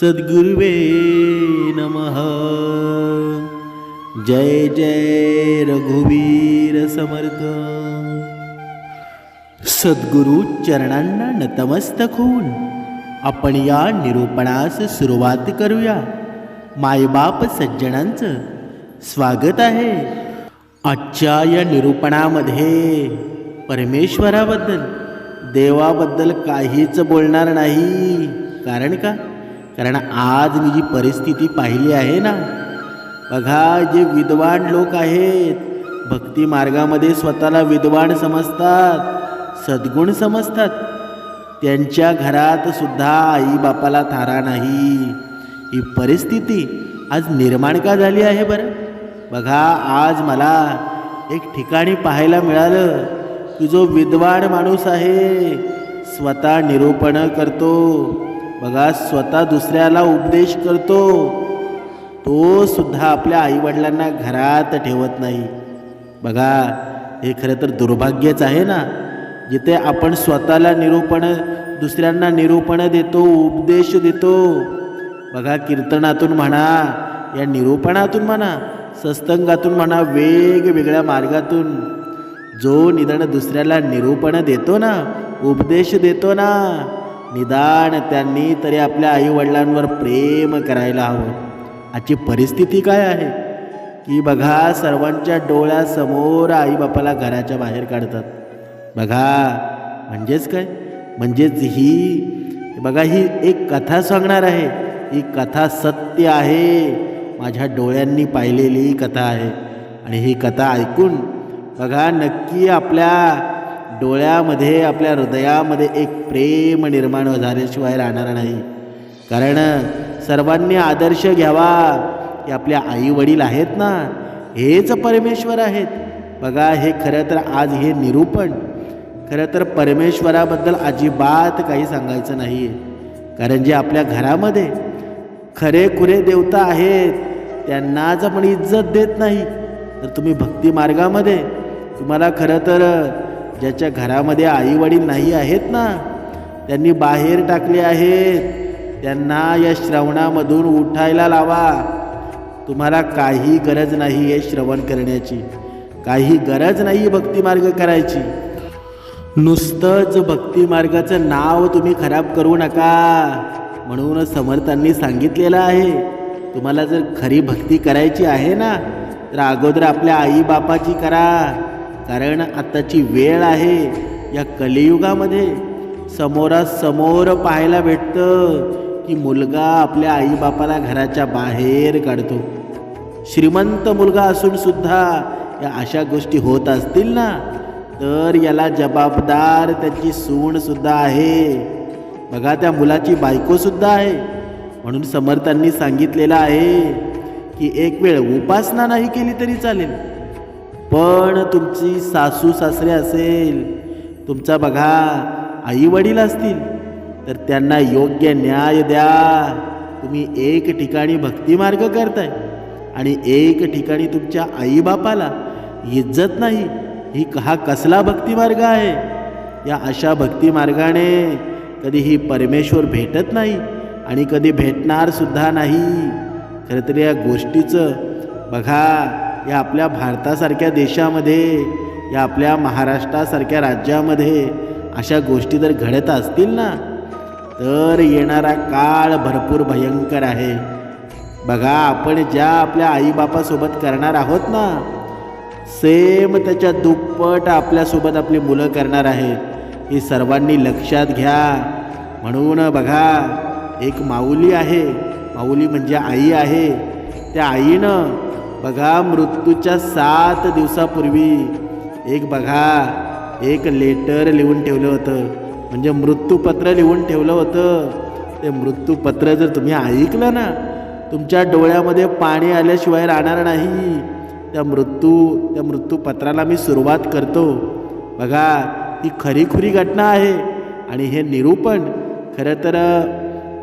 सद्गुरुवे नमः। जय जय रघुवीर समर्थ। सद्गुरु चरणांना नतमस्तक होऊन आपण या निरूपणास सुरुवात करूया। मायबाप सज्जनांचं स्वागत आहे। आजच्या या निरूपणामध्ये परमेश्वराबद्दल देवाबद्दल काहीच बोलणार नाही। कारण का? कारण आज मी जी परिस्थिती पाहिली आहे ना बघा जे विद्वान लोक आहेत भक्ती मार्गामध्ये स्वतःला विद्वान समजतात सद्गुण समजतात. त्यांच्या घरात सुद्धा आई बापाला थारा नाही. ही परिस्थिती आज निर्माण का झाली आहे बरं? बघा आज मला एक ठिकाणी पाहायला मिळालं की जो विद्वान माणूस आहे स्वतः निरूपण करतो. बघा स्वतः दुसऱ्याला उपदेश करतो तो सुद्धा आपल्या आईवडिलांना घरात ठेवत नाही. बघा हे खरं तर दुर्भाग्यच आहे ना? जिथे आपण स्वतःला निरूपण दुसऱ्यांना निरूपण देतो उपदेश देतो. बघा कीर्तनातून म्हणा या निरूपणातून म्हणा सत्संगातून म्हणा वेगवेगळ्या मार्गातून. जो निदान दुसऱ्याला निरूपण देतो ना उपदेश देतो ना निदान त्यांनी तरी आपल्या आईवडिलांवर प्रेम करायला हवं. आजची परिस्थिती काय आहे? की बघा सर्वांच्या डोळ्यासमोर आईबापाला घराच्या बाहेर काढतात. बघा म्हणजेच काय? म्हणजेच ही बघा ही एक कथा सांगणार आहे. ही कथा सत्य आहे. माझ्या डोळ्यांनी पाहिलेली कथा आहे. आणि ही कथा ऐकून बघा नक्की आपल्या डोळ्यामध्ये आपल्या हृदयामध्ये एक प्रेम निर्माण झाल्याशिवाय राहणार नाही. कारण सर्वांनी आदर्श घ्यावा की आपल्या आई वडील आहेत ना? हेच परमेश्वर आहेत. बघा हे खरं तर आज हे निरूपण. खरं तर परमेश्वराबद्दल अजिबात काही सांगायचं नाही आहे कारण जे आपल्या घरामध्ये खरेखुरे देवता आहेत त्यांनाच आपण इज्जत देत नाही. तर तुम्ही भक्ती मार्गामध्ये तुम्हाला खरं तर ज्याच्या घरामध्ये आईवडील नाही आहेत ना त्यांनी बाहेर टाकले आहेत. त्यांना या श्रवणामधून उठायला लावा. तुम्हाला काही गरज नाही हे श्रवण करण्याची. काही गरज नाही भक्तिमार्ग करायची. नुसतंच भक्तिमार्गाचं नाव तुम्ही खराब करू नका म्हणून समर्थांनी सांगितलेलं आहे. तुम्हाला जर खरी भक्ती करायची आहे ना तर अगोदर आपल्या आई बापाची करा. कारण आत्ताची वेळ आहे या कलियुगामध्ये. समोरासमोर पाहायला भेटतं की मुलगा आपल्या आईबापाला घराच्या बाहेर काढतो. श्रीमंत मुलगा असून सुद्धा या अशा गोष्टी होत असतील ना तर याला जबाबदार त्याची सूणसुद्धा आहे. बघा त्या मुलाची बायकोसुद्धा आहे. म्हणून समर्थांनी सांगितलेलं आहे की एक वेळ उपासना नाही केली तरी चालेल. पण तुमची सासू सासरे असेल तुमचा बघा आई वडील असतील तर त्यांना योग्य न्याय द्या. तुम्ही एक ठिकाणी भक्तिमार्ग करताय आणि एक ठिकाणी तुमच्या आईबापाला इज्जत नाही ही हा कसला भक्तिमार्ग आहे? या अशा भक्तिमार्गाने कधी ही परमेश्वर भेटत नाही आणि कधी भेटणार सुद्धा नाही. खरं तर या गोष्टीचं बघा या आपल्या भारतासारख्या देशामध्ये या आपल्या महाराष्ट्रासारख्या राज्यामध्ये अशा गोष्टी जर घडत असतील ना? तर येणारा काळ भरपूर भयंकर आहे. बघा आपण ज्या आपल्या आईबापासोबत करणार आहोत ना सेम त्याच्या दुप्पट आपल्यासोबत आपली मुलं करणार आहेत. ही सर्वांनी लक्षात घ्या. म्हणून बघा एक माऊली आहे. माऊली म्हणजे आई आहे. त्या आईनं बघा मृत्यूच्या सात दिवसापूर्वी एक बघा एक लेटर लिहून ठेवलं होतं. म्हणजे मृत्यूपत्र लिहून ठेवलं होतं. ते मृत्यूपत्र जर तुम्ही ऐकलं ना तुमच्या डोळ्यामध्ये पाणी आल्याशिवाय राहणार नाही. त्या मृत्यू त्या मृत्यूपत्राला मी सुरुवात करतो. बघा ही खरीखुरी घटना आहे. आणि हे निरूपण खरं तर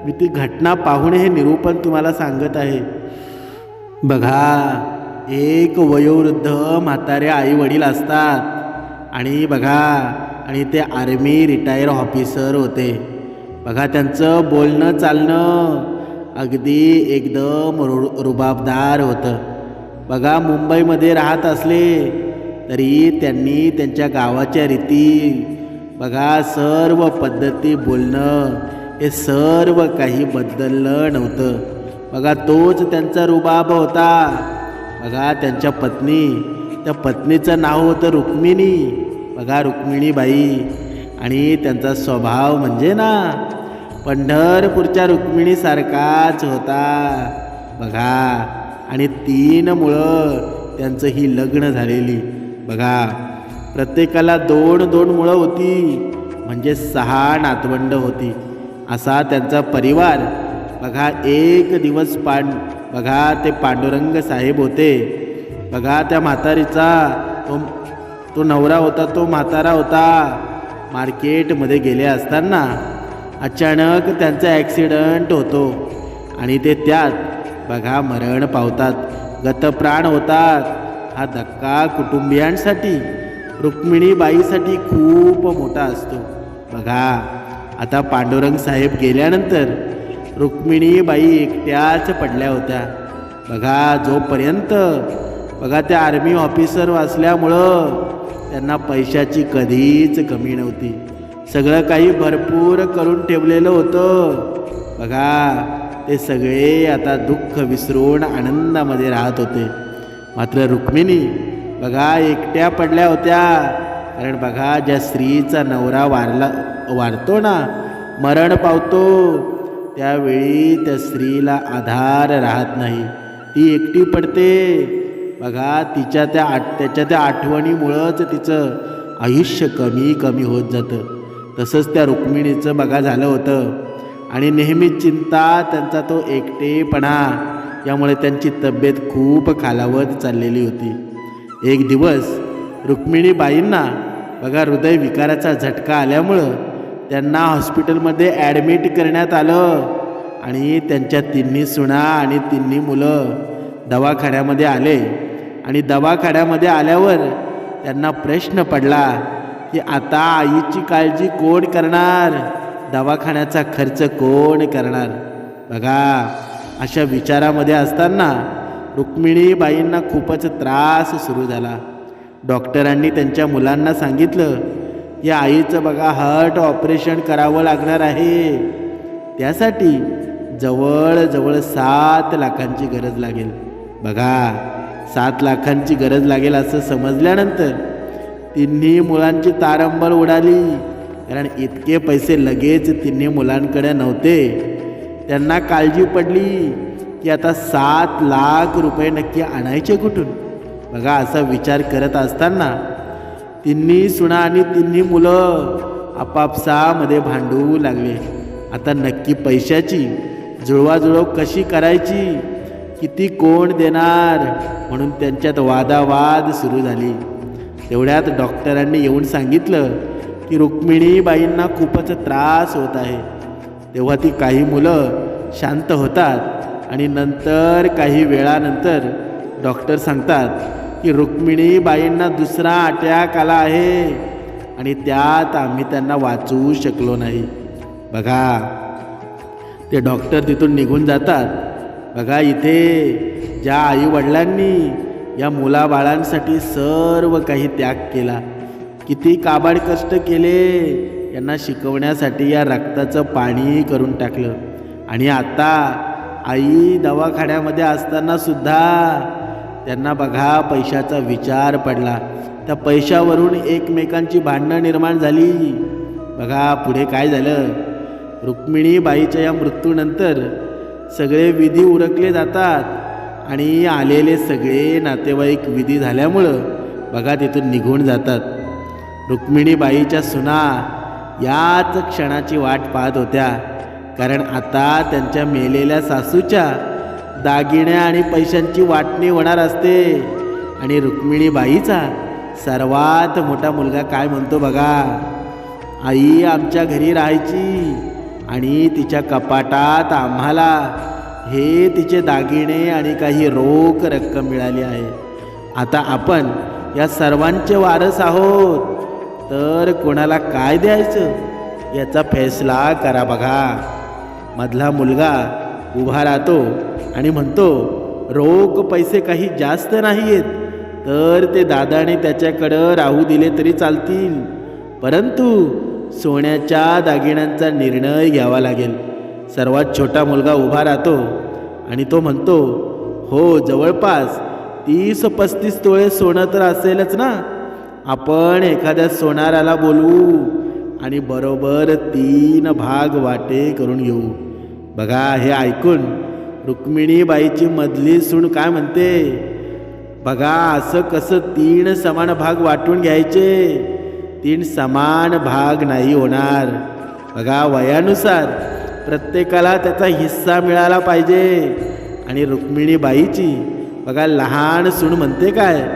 मी ती घटना पाहून हे निरूपण तुम्हाला सांगत आहे. बघा एक वयोवृद्ध म्हातारे आई वडील असतात. आणि बघा आणि ते आर्मी रिटायर ऑफिसर होते. बघा त्यांचं बोलणं चालणं अगदी एकदम रु रुबाबदार होतं. बघा मुंबईमध्ये राहत असले तरी त्यांनी त्यांच्या गावाच्या रीती बघा सर्व पद्धती बोलणं हे सर्व काही बदललं नव्हतं. बघा तोच त्यांचा रुबाब होता. बघा त्यांच्या पत्नी. त्या पत्नीचं नाव होतं रुक्मिणी. बघा रुक्मिणीबाई. आणि त्यांचा स्वभाव म्हणजे ना पंढरपूरच्या रुक्मिणीसारखाच होता. बघा आणि तीन मुळं त्यांचं ही लग्न झालेली. बघा प्रत्येकाला दोन दोन मुळं होती. म्हणजे सहा नातवंड होती. असा त्यांचा परिवार. बघा एक दिवस पांड बघा ते पांडुरंग साहेब होते. बघा त्या म्हातारीचा तो तो नवरा होता तो म्हातारा होता. मार्केटमध्ये गेले असताना अचानक त्यांचा ॲक्सिडंट होतो. आणि ते त्यात बघा मरण पावतात गतप्राण होतात. हा धक्का कुटुंबियांसाठी रुक्मिणीबाईसाठी खूप मोठा असतो. बघा आता पांडुरंग साहेब गेल्यानंतर रुक्मिणीबाई एकट्याच पडल्या होत्या. बघा जोपर्यंत बघा त्या आर्मी ऑफिसर वाचल्यामुळं त्यांना पैशाची कधीच कमी नव्हती. सगळं काही भरपूर करून ठेवलेलं होतं. बघा ते सगळे आता दुःख विसरून आनंदामध्ये राहत होते. मात्र रुक्मिणी बघा एकट्या पडल्या होत्या. कारण बघा ज्या स्त्रीचा नवरा वारला वारतो ना मरण पावतो. त्यावेळी त्या स्त्रीला आधार राहत नाही. ती एकटी पडते. बघा तिच्या त्या आठ त्याच्या त्या आठवणीमुळंच तिचं आयुष्य कमी कमी होत जातं. तसंच त्या रुक्मिणीचं बघा झालं होतं. आणि नेहमीच चिंता त्यांचा तो एकटेपणा यामुळे त्यांची तब्येत खूप खालावत चाललेली होती. एक दिवस रुक्मिणीबाईंना बघा हृदयविकाराचा झटका आल्यामुळं त्यांना हॉस्पिटलमध्ये ॲडमिट करण्यात आलं. आणि त्यांच्या तिन्ही सुना आणि तिन्ही मुलं दवाखान्यामध्ये आले. आणि दवाखान्यामध्ये आल्यावर त्यांना प्रश्न पडला की आता आईची काळजी कोण करणार? दवाखान्याचा खर्च कोण करणार? बघा अशा विचारामध्ये असताना रुक्मिणीबाईंना खूपच त्रास सुरू झाला. डॉक्टरांनी त्यांच्या मुलांना सांगितलं या आईचं बघा हार्ट ऑपरेशन करावं लागणार आहे. त्यासाठी जवळजवळ सात लाखांची गरज लागेल. बघा सात लाखांची गरज लागेल असं समजल्यानंतर तिन्ही मुलांची तारंबळ उडाली. कारण इतके पैसे लगेच तिन्ही मुलांकडे नव्हते. त्यांना काळजी पडली की आता सात लाख रुपये नक्की आणायचे कुठून? बघा असा विचार करत असताना तिन्ही सुना आणि तिन्ही मुलं आपापसामध्ये भांडू लागले. आता नक्की पैशाची जुळवाजुळव कशी करायची? किती कोण देणार? म्हणून त्यांच्यात वादावाद सुरू झाली. तेवढ्यात डॉक्टरांनी येऊन सांगितलं की रुक्मिणीबाईंना खूपच त्रास होत आहे. तेव्हा ती काही मुलं शांत होतात आणि नंतर काही वेळानंतर डॉक्टर सांगतात की रुक्मिणीबाईंना दुसरा अटॅक आला आहे. आणि त्यात आम्ही त्यांना वाचवू शकलो नाही. बघा ते डॉक्टर तिथून निघून जातात. बघा इथे ज्या आईवडिलांनी या मुलाबाळांसाठी सर्व काही त्याग केला. किती काबाड कष्ट केले. यांना शिकवण्यासाठी या रक्ताचं पाणी करून टाकलं. आणि आता आई दवाखान्यामध्ये असताना सुद्धा त्यांना बघा पैशाचा विचार पडला. त्या पैशावरून एकमेकांची भांडणं निर्माण झाली. बघा पुढे काय झालं? रुक्मिणीबाईच्या या मृत्यूनंतर सगळे विधी उरकले जातात आणि आलेले सगळे नातेवाईक विधी झाल्यामुळं बघा तिथून निघून जातात. रुक्मिणीबाईच्या सुना याच क्षणाची वाट पाहत होत्या. कारण आता त्यांच्या मेलेल्या सासूच्या दागिन्या आणि पैशांची वाटणी होणार असते. आणि रुक्मिणीबाईचा सर्वात मोठा मुलगा काय म्हणतो बघा? आई आमच्या घरी राहायची आणि तिच्या कपाटात आम्हाला हे तिचे दागिने आणि काही रोख रक्कम मिळाली आहे. आता आपण या सर्वांचे वारस आहोत. तर कोणाला काय द्यायचं? याचा फैसला करा बघा. मधला मुलगा उभा राहतो आणि म्हणतो रोख पैसे काही जास्त नाही आहेत तर ते दादाने त्याच्याकडं राहू दिले तरी चालतील. परंतु सोन्याच्या दागिन्यांचा निर्णय घ्यावा लागेल. सर्वात छोटा मुलगा उभा राहतो आणि तो म्हणतो हो जवळपास तीस पस्तीस तोळे सोनं तर असेलच ना? आपण एखाद्या सोनाराला बोलवू आणि बरोबर तीन भाग वाटे करून घेऊ. बघा हे ऐकून रुक्मिणीबाईची मधली सून काय म्हणते? बघा असं कसं तीन समान भाग वाटून घ्यायचे? तीन समान भाग नाही होणार. बघा वयानुसार प्रत्येकाला त्याचा हिस्सा मिळाला पाहिजे. आणि रुक्मिणीबाईची बघा लहान सून म्हणते काय?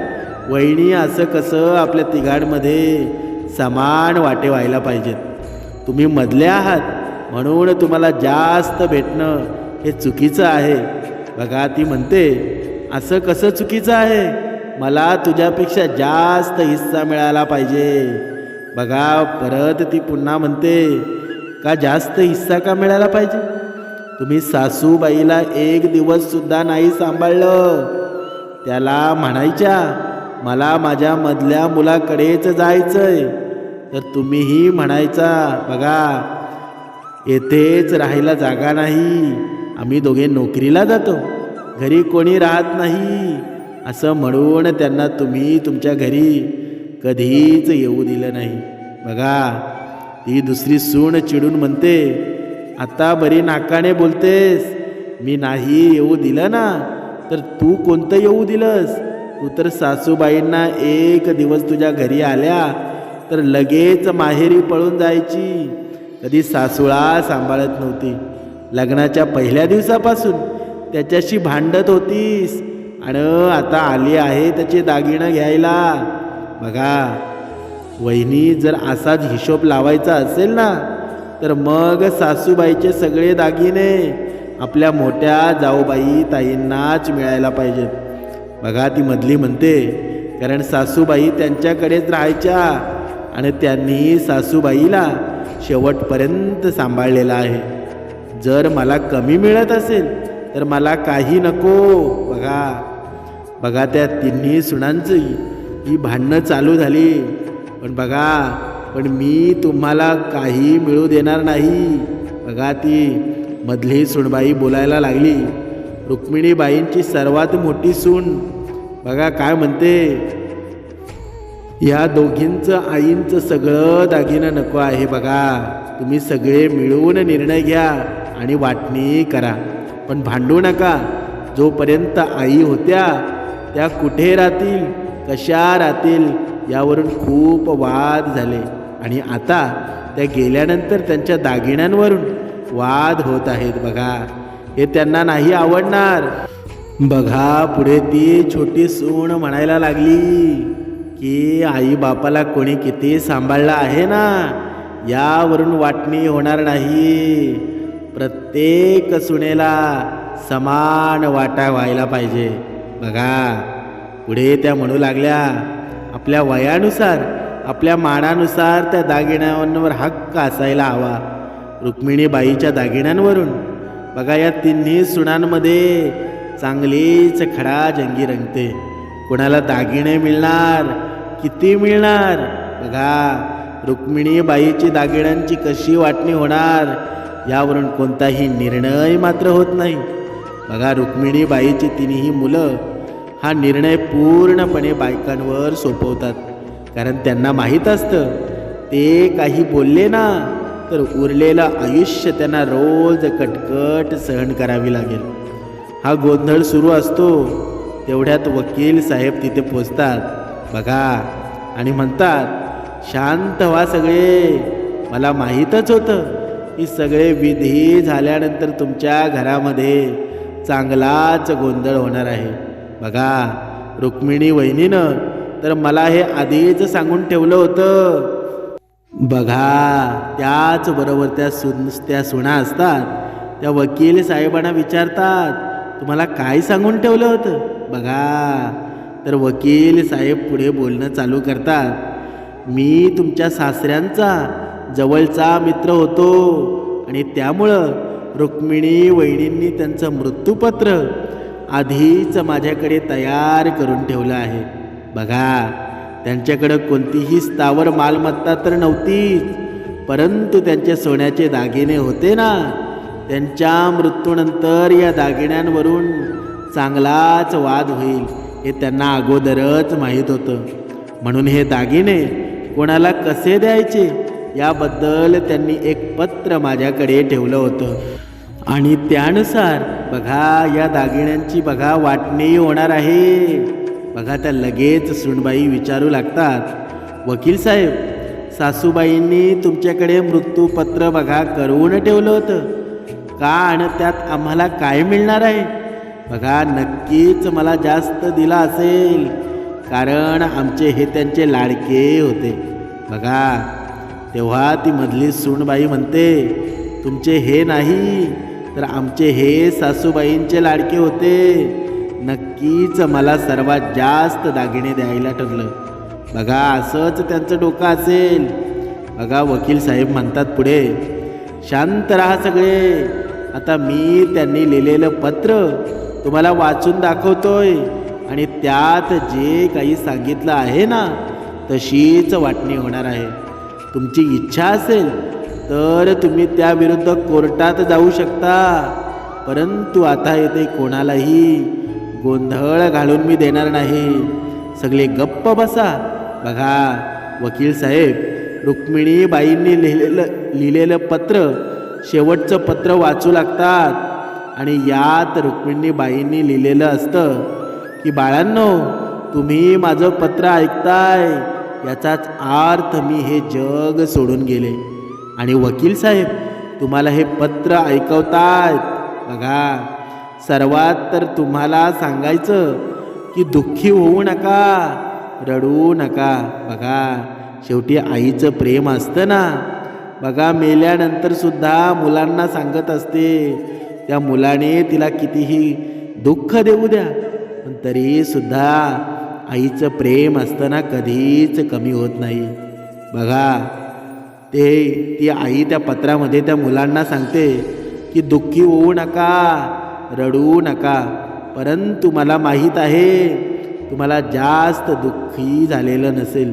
वहिनी असं कसं आपल्या तिघांमध्ये समान वाटे व्हायला पाहिजेत. तुम्ही मधले आहात. म्हणून तुम्हाला जास्त भेटणं हे चुकीचं आहे. बघा ती म्हणते असं कसं चुकीचं आहे? मला तुझ्यापेक्षा जास्त हिस्सा मिळाला पाहिजे. बघा परत ती पुन्हा म्हणते का जास्त हिस्सा का मिळाला पाहिजे? तुम्ही सासूबाईला एक दिवससुद्धा नाही सांभाळलं. त्याला म्हणायच्या मला माझ्या मधल्या मुलाकडेच जायचंय. तर तुम्हीही म्हणायचा बघा येथेच राहायला जागा नाही. आम्ही दोघे नोकरीला जातो. घरी कोणी राहत नाही. असं म्हणून त्यांना तुम्ही तुमच्या घरी कधीच येऊ दिलं नाही. बघा ती दुसरी सून चिडून म्हणते आता बरी नाकाने बोलतेस. मी नाही येऊ दिलं ना तर तू कोणतं येऊ दिलंस? तू तर सासूबाईंना एक दिवस तुझ्या घरी आल्या तर लगेच माहेरी पळून जायची. कधी सासुळा सांभाळत नव्हती. लग्नाच्या पहिल्या दिवसापासून त्याच्याशी भांडत होतीस. आणि आता आली आहे त्याचे दागिनं घ्यायला. बघा वहिनी जर असाच हिशोब लावायचा असेल ना तर मग सासूबाईचे सगळे दागिने आपल्या मोठ्या जाऊबाई ताईंनाच मिळायला पाहिजेत. बघा ती मधली म्हणते कारण सासूबाई त्यांच्याकडेच राहायच्या आणि त्यांनी सासूबाईला शेवटपर्यंत सांभाळलेला आहे. जर मला कमी मिळत असेल तर मला काही नको. बघा. बघा त्या तिन्ही सुणांची. ही भांडणं चालू झाली. पण बघा पण मी तुम्हाला काही मिळू देणार नाही. बघा ती मधली सुणबाई बोलायला लागली. रुक्मिणीबाईंची सर्वात मोठी सून. बघा काय म्हणते. या दोघींचं आईंचं सगळं दागिनं नको आहे बघा. तुम्ही सगळे मिळून निर्णय घ्या आणि वाटणी करा. पण भांडू नका. जोपर्यंत आई होत्या त्या कुठे राहतील कशा राहतील यावरून खूप वाद झाले. आणि आता त्या गेल्यानंतर त्यांच्या दागिन्यांवरून वाद होत आहेत बघा. हे त्यांना नाही आवडणार. बघा पुढे ती छोटी सूण म्हणायला लागली. की आई बापाला कोणी किती सांभाळलं आहे ना? यावरून वाटणी होणार नाही. प्रत्येक सुनेला समान वाटा व्हायला पाहिजे. बघा पुढे त्या म्हणू लागल्या आपल्या वयानुसार आपल्या मानानुसार त्या दागिन्यांवर हक्क असायला हवा. रुक्मिणीबाईच्या दागिन्यांवरून. बघा या तिन्ही सुणांमध्ये चांगलीच खडा जंगी रंगते. कोणाला दागिने मिळणार किती मिळणार? बघा रुक्मिणीबाईची दागिन्यांची कशी वाटणी होणार यावरून कोणताही निर्णय मात्र होत नाही. बघा रुक्मिणीबाईची तिन्ही मुलं हा निर्णय पूर्णपणे बायकांवर सोपवतात. कारण त्यांना माहीत असतं ते काही बोलले ना तर उरलेलं आयुष्य त्यांना रोज कटकट सहन करावी लागेल. हा गोंधळ सुरू असतो तेवढ्यात वकील साहेब तिथे पोचतात. बघा. आणि म्हणतात शांत व्हा सगळे. मला माहीतच होतं की सगळे विधी झाल्यानंतर तुमच्या घरामध्ये चांगलाच गोंधळ होणार आहे. बघा रुक्मिणी वहिनीनं तर मला हे आधीच सांगून ठेवलं होतं. बघा त्याचबरोबर त्या सुन त्या सुना असतात. त्या वकील साहेबांना विचारतात तुम्हाला काय सांगून ठेवलं होतं? बघा. तर वकील साहेब पुढे बोलणं चालू करतात. मी तुमच्या सासऱ्यांचा जवळचा मित्र होतो. आणि त्यामुळं रुक्मिणी वहिनींनी त्यांचं मृत्यूपत्र आधीच माझ्याकडे तयार करून ठेवलं आहे. बघा त्यांच्याकडं कोणतीही स्थावर मालमत्ता तर नव्हतीच. परंतु त्यांचे सोन्याचे दागिने होते ना? त्यांच्या मृत्यूनंतर या दागिन्यांवरून चांगलाच वाद होईल. हे त्यांना अगोदरच माहीत होतं. म्हणून हे दागिने कोणाला कसे द्यायचे याबद्दल त्यांनी एक पत्र माझ्याकडे ठेवलं होतं. आणि त्यानुसार बघा या दागिन्यांची बघा वाटणी होणार आहे. बघा त्या लगेच सुनबाई विचारू लागतात. वकील साहेब सासूबाईंनी तुमच्याकडे मृत्यूपत्र बघा करून ठेवलं होतं. का आणि त्यात आम्हाला काय मिळणार आहे? बघा नक्कीच मला जास्त दिला असेल. कारण आमचे हे त्यांचे लाडके होते. बघा तेव्हा ती मधली सूणबाई म्हणते तुमचे हे नाही तर आमचे हे सासूबाईंचे लाडके होते. नक्कीच मला सर्वात जास्त दागिने द्यायला ठरलं बघा असंच त्यांचं डोकं असेल. बघा वकील साहेब म्हणतात पुढे शांत राहा सगळे. आता मी त्यांनी लिहिलेलं पत्र तुम्हाला वाचून दाखवतोय. आणि त्यात जे काही सांगितलं आहे ना तशीच वाटणी होणार आहे. तुमची इच्छा असेल तर तुम्ही त्याविरुद्ध कोर्टात जाऊ शकता. परंतु आता येथे कोणालाही गोंधळ घालून मी देणार नाही. सगळे गप्प बसा. बघा वकील साहेब रुक्मिणीबाईंनी लिहिलेलं लिहिलेलं पत्र शेवटचं पत्र वाचू लागतात. आणि यात रुक्मिणीबाईंनी लिहिलेलं असतं की बाळांनो तुम्ही माझं पत्र ऐकताय. याचाच अर्थ मी हे जग सोडून गेले. आणि वकील साहेब तुम्हाला हे पत्र ऐकवतायत. बघा सर्वात तर तुम्हाला सांगायचं की दुःखी होऊ नका रडू नका. बघा शेवटी आईचं प्रेम असतं ना. बघा मेल्यानंतर सुद्धा मुलांना सांगत असते त्या मुलाने तिला कितीही दुःख देऊ द्या पण तरी सुद्धा आईचं प्रेम असताना कधीच कमी होत नाही. बघा ते ती आई त्या पत्रामध्ये त्या मुलांना सांगते की दुःखी होऊ नका रडू नका परंतु मला माहीत आहे तुम्हाला जास्त दुःखी झालेलं नसेल.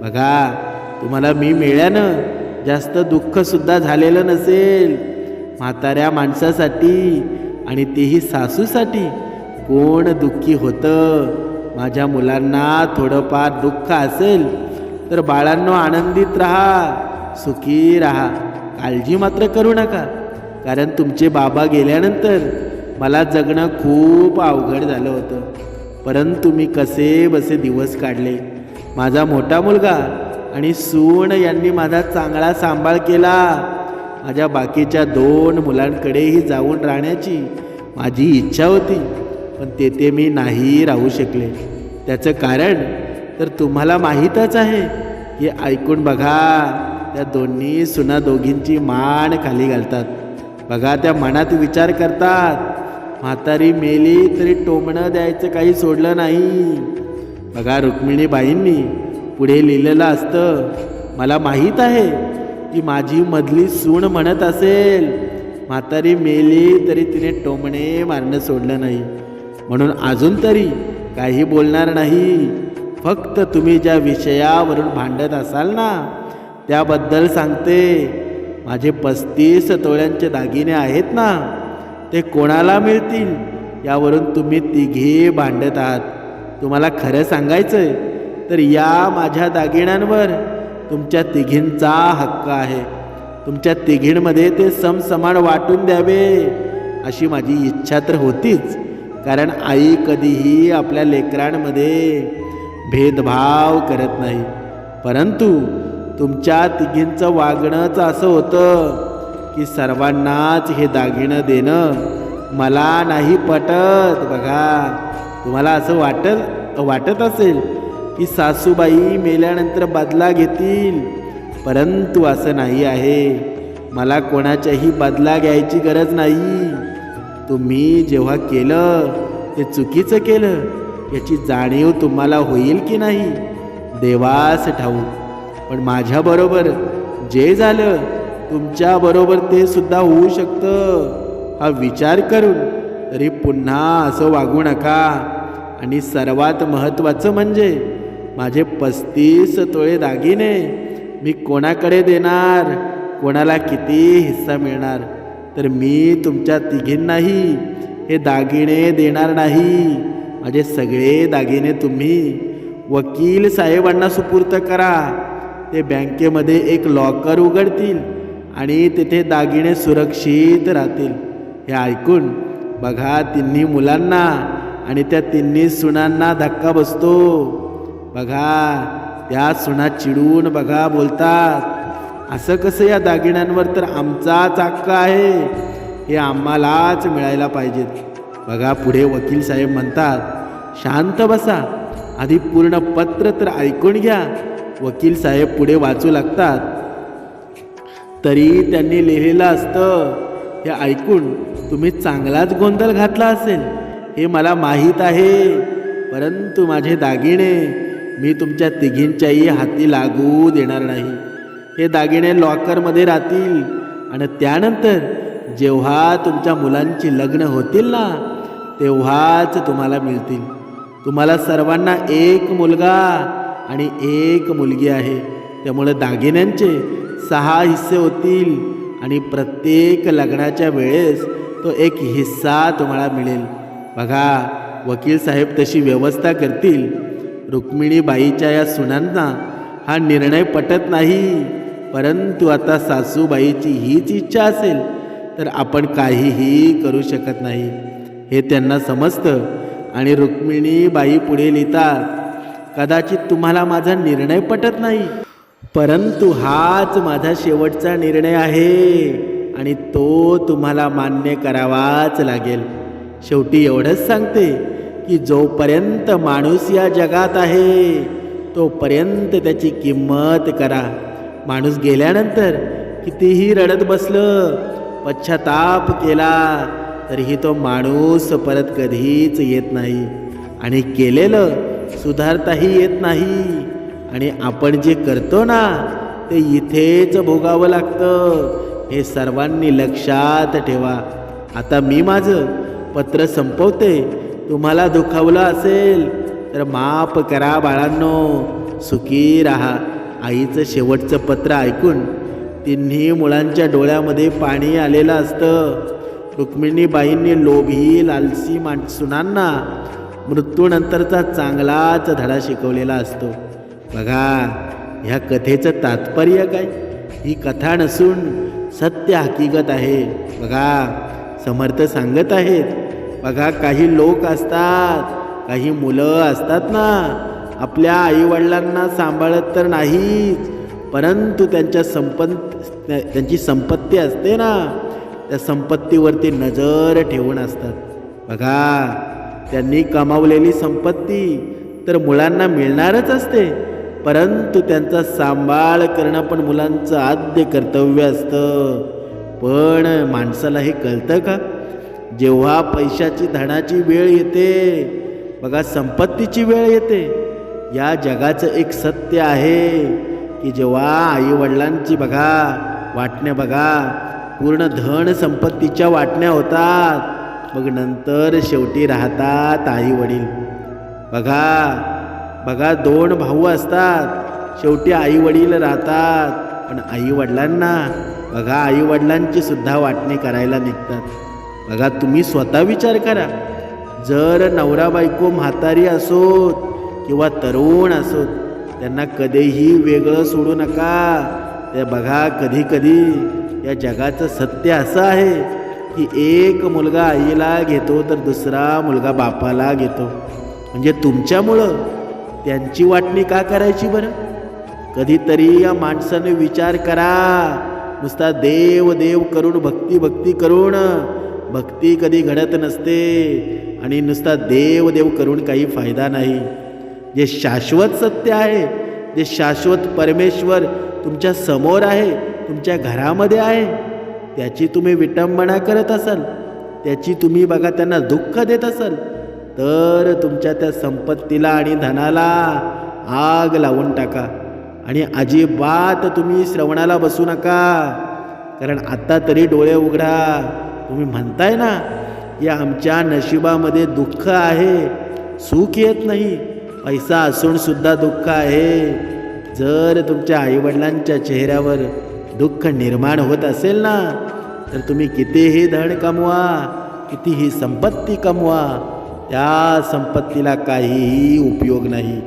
बघा तुम्हाला मी मिळ्यानं जास्त दुःखसुद्धा झालेलं नसेल. म्हाताऱ्या माणसासाठी आणि तेही सासूसाठी कोण दुःखी होतं? माझ्या मुलांना थोडंफार दुःख असेल तर बाळांनो आनंदित राहा सुखी राहा. काळजी मात्र करू नका कारण तुमचे बाबा गेल्यानंतर मला जगणं खूप अवघड झालं होतं. परंतु मी कसे बसे दिवस काढले? माझा मोठा मुलगा आणि सून यांनी माझा चांगला सांभाळ केला. माझ्या बाकीच्या दोन मुलांकडेही जाऊन राहण्याची माझी इच्छा होती पण तेथे मी नाही राहू शकले. त्याचं कारण तर तुम्हाला माहीतच आहे हे ऐकून बघा त्या दोन्ही सुना दोघींची मान खाली घालतात. बघा त्या मनात विचार करतात म्हातारी मेली तरी टोमणं द्यायचं काही सोडलं नाही. बघा रुक्मिणीबाईंनी पुढे लिहिलेलं असतं मला माहीत आहे की माझी मधली सूण म्हणत असेल. म्हातारी मेली तरी तिने टोमणे मारणं सोडलं नाही. म्हणून अजून तरी काही बोलणार नाही. फक्त तुम्ही ज्या विषयावरून भांडत असाल ना त्याबद्दल सांगते. माझे पस्तीस तोळ्यांचे दागिने आहेत ना ते कोणाला मिळतील? यावरून तुम्ही तिघे भांडत आहात. तुम्हाला खरं सांगायचं तर या माझ्या दागिन्यांवर तुमच्या तिघींचा हक्क आहे. तुमच्या तिघींमध्ये ते समसमान वाटून द्यावे अशी माझी इच्छा तर होतीच. कारण आई कधीही आपल्या लेकरांमध्ये भेदभाव करत नाही. परंतु तुमच्या तिघींचं वागणंच असं होतं की सर्वांनाच हे दागिनं देणं मला नाही पटत बघा. तुम्हाला असं वाटत वाटत असेल की सासूबाई मेल्यानंतर बदला घेतील. परंतु असं नाही आहे. मला कोणाच्याही बदला घ्यायची गरज नाही. तुम्ही जेव्हा केलं ते चुकीचं केलं याची जाणीव तुम्हाला होईल की नाही? देवास ठाऊ पण माझ्याबरोबर जे झालं तुमच्याबरोबर ते सुद्धा होऊ शकतं. हा विचार करून तरी पुन्हा असं वागू नका. आणि सर्वात महत्त्वाचं म्हणजे माझे पस्तीस तोळे दागिने मी कोणाकडे देणार? कोणाला किती हिस्सा मिळणार? तर मी तुमच्या तिघींनाही हे दागिने देणार नाही. माझे सगळे दागिने तुम्ही वकील साहेबांना सुपूर्त करा. ते बँकेमध्ये एक लॉकर उघडतील आणि तिथे दागिने सुरक्षित राहतील. हे ऐकून बघा तिन्ही मुलांना आणि त्या तिन्ही सुनांना धक्का बसतो. बघा त्या सुना चिडून बघा बोलतात. असं कसं या दागिन्यांवर तर आमचाच हक्क आहे? हे आम्हालाच मिळायला पाहिजेत. बघा पुढे वकील साहेब म्हणतात शांत बसा. आधी पूर्ण पत्र तर ऐकून घ्या. वकील साहेब पुढे वाचू लागतात. तरी त्यांनी लिहिलेलं असतं हे ऐकून तुम्ही चांगलाच गोंधळ घातला असेल. हे मला माहीत आहे. परंतु माझे दागिने मी तुमच्या तिघींच्याही हाती लागू देणार नाही. हे दागिने लॉकरमध्ये राहतील. आणि त्यानंतर जेव्हा तुमच्या मुलांची लग्न होतील ना तेव्हाच तुम्हाला मिळतील. तुम्हाला सर्वांना एक मुलगा आणि एक मुलगी आहे. त्यामुळे दागिन्यांचे सहा हिस्से होतील आणि प्रत्येक लग्नाच्या वेळेस तो एक हिस्सा तुम्हाला मिळेल. बघा वकील साहेब तशी व्यवस्था करतील. रुक्मिणीबाईच्या या सुनांना हा निर्णय पटत नाही. परंतु आता सासूबाईची हीच इच्छा असेल तर आपण काहीही करू शकत नाही. हे त्यांना समजतं आणि रुक्मिणीबाई पुढे लिहितात कदाचित तुम्हाला माझा निर्णय पटत नाही. परंतु हाच माझा शेवटचा निर्णय आहे आणि तो तुम्हाला मान्य करावाच लागेल. शेवटी एवढंच सांगते. की जोपर्यंत माणूस या जगात आहे तोपर्यंत त्याची किंमत करा. माणूस गेल्यानंतर कितीही रडत बसलं पश्चाताप केला तरीही तो माणूस परत कधीच येत नाही. आणि केलेलं सुधारताही येत नाही. आणि आपण जे करतो ना ते इथेच भोगावं लागतं. हे सर्वांनी लक्षात ठेवा. आता मी माझं पत्र संपवते. तुम्हाला दुखावलं असेल तर माफ करा बाळांनो. सुखी राहा. आईचं शेवटचं पत्र ऐकून तिन्ही मुलांच्या डोळ्यामध्ये पाणी आलेलं असतं. रुक्मिणीबाईंनी लोभी लालसी माणसुनांना मृत्यूनंतरचा चांगलाच धडा शिकवलेला असतो. बघा ह्या कथेचं तात्पर्य काय? ही कथा नसून सत्य हकीकत आहे. बघा समर्थ सांगत आहेत. बघा काही लोक असतात काही मुलं असतात ना. आपल्या आईवडिलांना सांभाळत तर नाहीच परंतु त्यांच्या संपत् त्यांची संपत्ती असते ना. त्या संपत्तीवरती नजर ठेवून असतात. बघा त्यांनी कमावलेली संपत्ती तर मुलांना मिळणारच असते परंतु त्यांचा सांभाळ करणं पण मुलांचं आद्य कर्तव्य असतं. पण माणसाला हे कळतं का? जेव्हा पैशाची धनाची वेळ येते बघा संपत्तीची वेळ येते. या जगाचं एक सत्य आहे की जेव्हा आईवडिलांची बघा वाटण्या बघा पूर्ण धन संपत्तीच्या वाटण्या होतात मग नंतर शेवटी राहतात आई वडील बघा बघा दोन भाऊ असतात शेवटी आई वडील राहतात पण आई वडिलांना बघा आई वडिलांची सुद्धा वाटणी करायला निघतात. बघा तुम्ही स्वतः विचार करा. जर नवरा बायको म्हातारी असोत किंवा तरुण असोत त्यांना कधीही वेगळं सोडू नका. ते बघा कधी कधी या जगाचं सत्य असं आहे की एक मुलगा आईला घेतो तर दुसरा मुलगा बापाला घेतो. म्हणजे तुमच्यामुळं त्यांची वाटणी का करायची बरं? कधीतरी या माणसाने विचार करा. नुसता देव देव करून भक्ती भक्ती करून भक्ती कधी घडत नसते आणि नुसता देव देव करून काही फायदा नाही. जे शाश्वत सत्य आहे जे शाश्वत परमेश्वर तुमच्यासमोर आहे तुमच्या घरामध्ये आहे त्याची तुम्ही विटंबना करत असाल त्याची तुम्ही बघा त्यांना दुःख देत असाल तर तुमच्या त्या संपत्तीला आणि धनाला आग लावून टाका आणि अजिबात तुम्ही श्रवणाला बसू नका. कारण आत्ता तरी डोळे उघडा. तुम्ही म्हणताय ना की आमच्या नशिबामध्ये दुःख आहे सुख येत नाही पैसा असूनसुद्धा दुःख आहे. जर तुमच्या आईवडिलांच्या चेहऱ्यावर दुःख निर्माण होत असेल ना तर तुम्ही कितीही धन कमवा कितीही संपत्ती कमवा त्या संपत्तीला काहीही उपयोग नाही.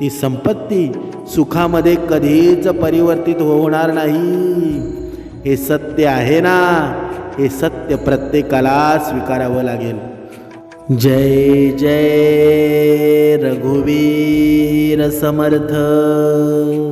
ती संपत्ती सुखामध्ये कधीच परिवर्तित होणार नाही. हे सत्य आहे ना हे सत्य प्रत्येकाला स्वीकारावं लागेल. जय जय रघुवीर समर्थ.